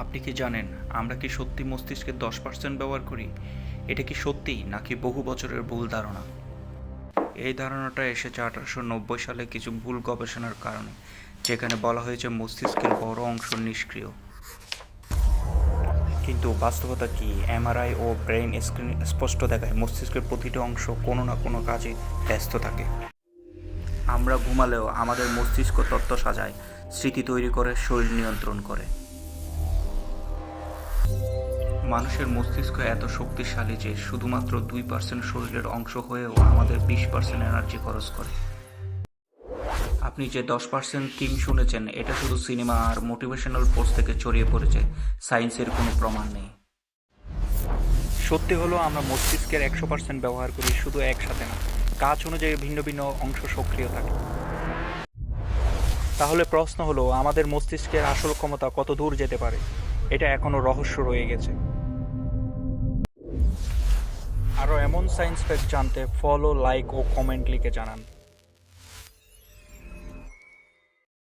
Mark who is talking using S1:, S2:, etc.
S1: আপনি কি জানেন আমরা কি সত্যি মস্তিষ্কের দশ পার্সেন্ট ব্যবহার করি? এটা কি সত্যি নাকি বহু বছরের ভুল ধারণা? এই ধারণাটা এসেছে আঠারোশো নব্বই সালে কিছু ভুল গবেষণার কারণে, যেখানে বলা হয়েছে মস্তিষ্কের বড় অংশ নিষ্ক্রিয়। কিন্তু বাস্তবতা কি? এমআরআই ও ব্রেইন স্ক্রিন স্পষ্ট দেখায় মস্তিষ্কের প্রতিটি অংশ কোনো না কোনো কাজে ব্যস্ত থাকে। আমরা ঘুমালেও আমাদের মস্তিষ্ক তত্ত্ব সাজায়, স্মৃতি তৈরি করে, শরীর নিয়ন্ত্রণ করে। মানুষের মস্তিষ্ক এত শক্তিশালী যে শুধুমাত্র দুই পার্সেন্ট শরীরের অংশ হয়েও আমাদের বিশ পার্সেন্ট এনার্জি খরচ করে। আপনি যে দশ পার্সেন্ট থিম শুনেছেন, এটা শুধু সিনেমা আর মোটিভেশনাল পোস্ট থেকে ছড়িয়ে পড়েছে। সায়েন্সের কোনো প্রমাণ নেই। সত্যি হলো, আমরা মস্তিষ্কের একশো পার্সেন্ট ব্যবহার করি শুধু একসাথে না। কাজ অনুযায়ী ভিন্ন ভিন্ন অংশ সক্রিয় থাকে। তাহলে প্রশ্ন হলো, আমাদের মস্তিষ্কের আসল ক্ষমতা কত দূর যেতে পারে? এটা এখনও রহস্য রয়ে গেছে। আরও এমন সায়েন্স ফ্যাক্ট জানতে ফলো লাইক ও কমেন্ট লিখে জানান।